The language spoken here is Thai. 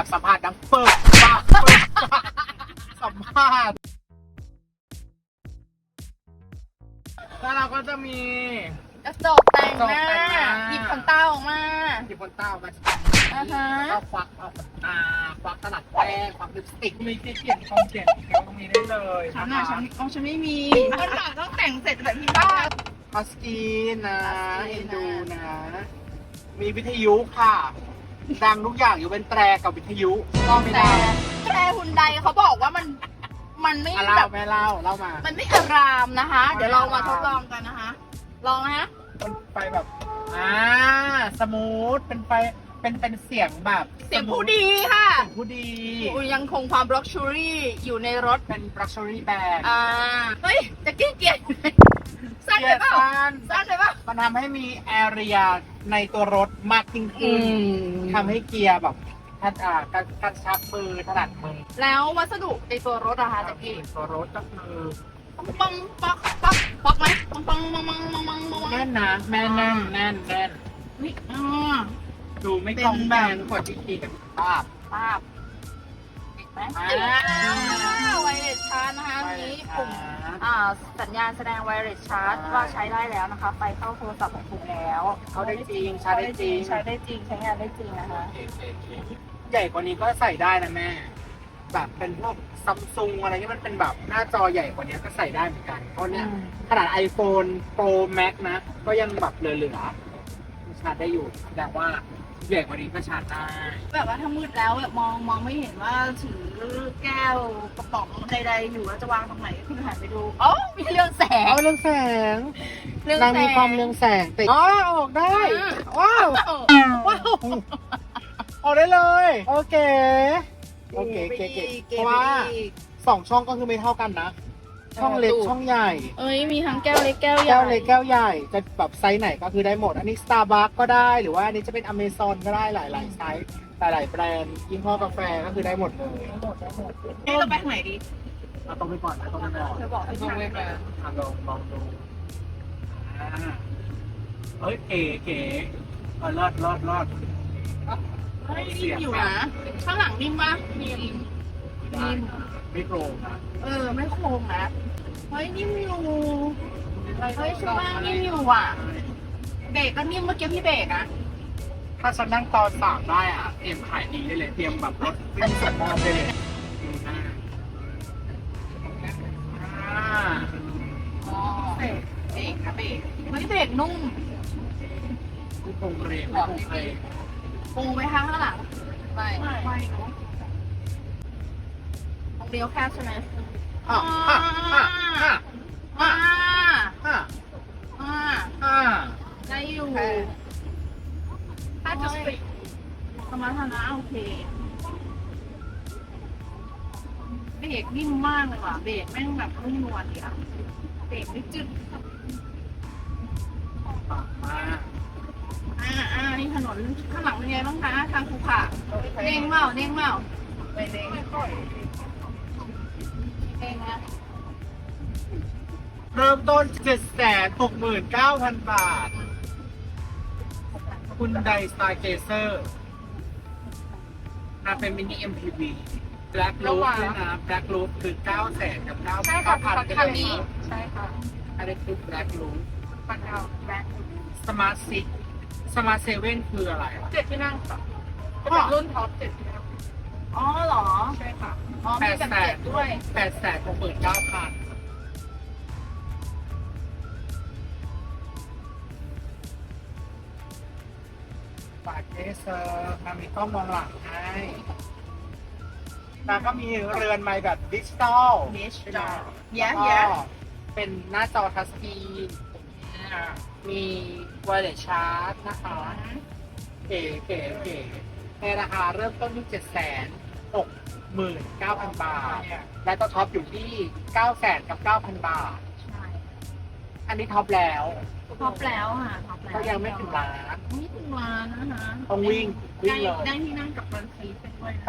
แบบสัมภาษณ์ดังเปิดปากเปิดปากสัมภาษณ์แล้วเราก็จะมี กระจกแต่งหน้า กระจกแต่งหน้า หยิบขนตาออกมา ที่คนเต้ามาอ่าฮะก็ควักเอาตาควักตลัดแป้งควักลิปสติกมีที่เปลี่ยนคอมเปลี่ยนอีกแล้วตรงนี้ได้เลยฉันน่ะฉันอ๋อฉันไม่มีมันหลังต้องแต่งเสร็จแบบที่บ้านพัสกีนนะพัสกีเอ็นนนะดูนะ มีวิทยุค่ะ ดังทุกอย่างอยู่เป็นแตรกับวิทยุก็ไม่แต่ได้แตรหุ่นใดเขาบอกว่ามันมันไม่อะแบเล่าบแม่เล่าเล่ามา มันไม่อารามนะคะไม่เดี๋ยวเรามาอารามทดลองกันนะคะ ลองนะมันไปแบบอ่าสมูทเป็นไปเป็นเป็นเสียงแบบเสียงผู้ดีค่ะเสียงผู้ดียังคงความบล็อกชูรี่อยู่ในรถ เป็นบรัชรี่แบนอ่า เฮ้ยจะเกลียดเกลียดสั้นไปเปล่า สั้นสั้นไปเปล่า มันทำให้มีแอเรียในตัวรถมากยิ่งขึ้นทำให้เกียร์แบบทัดอ่ากระกระชับมือถนัดมือแล้ววัสดุในตัวรถอะคะจะกี้ตัวรถก็คือปังปักปักปักไหมปังปังปังปังปังปังปังแน่นนะแม่แน่นแน่นแน่นนี่อ่าดูไม่เป็นกองแบนแบบกว่าที่ขี่กับภาพภาพติด ไหมอ่าติดแล้วไวเลสชาร์จนะคะอันนี้ปุ่มอ่าสัญญาณแสดงไวเลสชาร์จว่าใช้ได้แล้วนะคะไฟเข้าโทรศัพท์ของคุณแล้วเขาได้จริงใช้ได้จริงใช้ได้จริงใช้งานได้จริงนะคะใหญ่กว่านี้ก็ใส่ได้นะแม่แบบเป็นพวกซัมซุงอะไรที่มันเป็นแบบหน้าจอใหญ่กว่านี้ก็ใส่ได้เหมือนกัน เพราะเนี้ยขนาด iPhone Pro Max นะ ก็ยังแบบเหลือๆชาร์จได้อยู่แต่ว่า ใหญ่กว่านี้ก็ชาร์จได้แบบว่าถ้ามืดแล้วแบบมองมองไม่เห็นว่าถือแก้วกระป๋องใดๆอยู่แล้วจะวางตรงไหนก็คือหันไปดูอ๋อมีเรื่องแสงเอาเรื่องแสงเรื่องนางแสมีง ความเรื่องแสงติดอ๋อออกได้ อ่า ว้าวว้าวออกได้เลย โอเค โอเคเก๋ๆเพราะว่าสองช่องก็คือไม่เท่ากันนะ ช่องเล็กช่องใหญ่ เอ้ยมีทั้งแก้วเล็กแก้วใหญ่แก้วเล็กแก้วใหญ่จะแบบไซส์ไหนก็คือได้หมด อันนี้ Starbucks ก็ได้หรือว่าอันนี้จะเป็น Amazon ก็ได้หลายๆไซส์หลายๆแบรนด์ยี่ห้อกาแฟก็คือได้หมดเลยหมดแล้วหมดนี่เราไปทางไหนดีเอาตรงไปก่อนนะตรงไปก่อนเธอบอกให้ทางไปอะลองลองดูอ่าเฮ้ยเก๋เก๋เออรอดรอดรอด เฮ้ยนิ่มอยู่นะข้างหลังนิ่มปะนิ่ม ได้ไม่โกงนะเออ ไม่โค้งนะเฮ้ยนิ่มอยู่เฮ้ยชุดว่างนิ่มอยู่อะ เบรกก็นิ่มเมื่อกี้พี่เบรกอะถ้าฉันนั่งตอนสามได้อะ เตรียมขายดีได้เลย เตรียมแบบรถวิ่งส่งมอบได้เลยดูหน้าอ่าอ๋อเบรกเบรกนะเบรกเฮ้ยเบรกนุ่มไม่โกงเรงไม่โกงเรงปูไหมคะข้างหลังไม่ไม่เนาะตรง เดียวแคบใช่ไหมอะอะอะอะอ่าอะอ่าอะได้อยู่โอเคถ้าจะสปิดสมรรถนะโอเคเบรกนิ่มมากเลยว่ะเบรกแม่งแบบนุ่มนวลดีอะเบรกไม่จึดมาอ่าอ่านี่ถนนข้างหลังเป็นไงบ้างคะทางภูเขาเด้งเมาเด้งเมาไม่เด้ง เด้งนะเริ่มต้น 769,000 บาท คุณไดสตาร์เกเซอร์นะเป็นมินิ MPV Black Roof ด้วยนะ Black Roof คือ9แสนกับ 9 ใช่ค่ะ9,000คันนี้ใช่ค่ะอันนี้คือ Black Roof ปันดาวแบล็ค Smart Six Smart Seven คืออะไรวะเจ็ดที่นั่งค่ะอ๋อรุ่นท็อปเจ็ดที่นั่งอ๋อเหรอ ใช่ค่ะอ๋อมีแบบเจ็ดด้วย8แสน69,000ฝากเกเซอร์มันมีกล้องมองหลังให้แล้วก็มีเรือนไม้แบบดิจิตอลดิจิใช่ไหตมอลเย้แล้วเย้ก็เป็นหน้าจอทัชสกรีนอ่ามีไวเลสชาร์จนะคะเก๋เก๋เก๋ในราคาเริ่มต้นที่เจ็ดแสน หกหมื่นเก้าพันบาท และตัวท็อปอยู่ที่เก้าแสนกับเก้าพันบาท ใช่อันนี้ท็อปแล้วท็อปแล้วค่ะท็อปแล้วก็ยังไม่ถึงล้าน ไม่ถึงล้านนะคะต้องวิ่งวิ่ได้งเลย ได้ที่นั่งกับบันทีเป็นด้วยนะ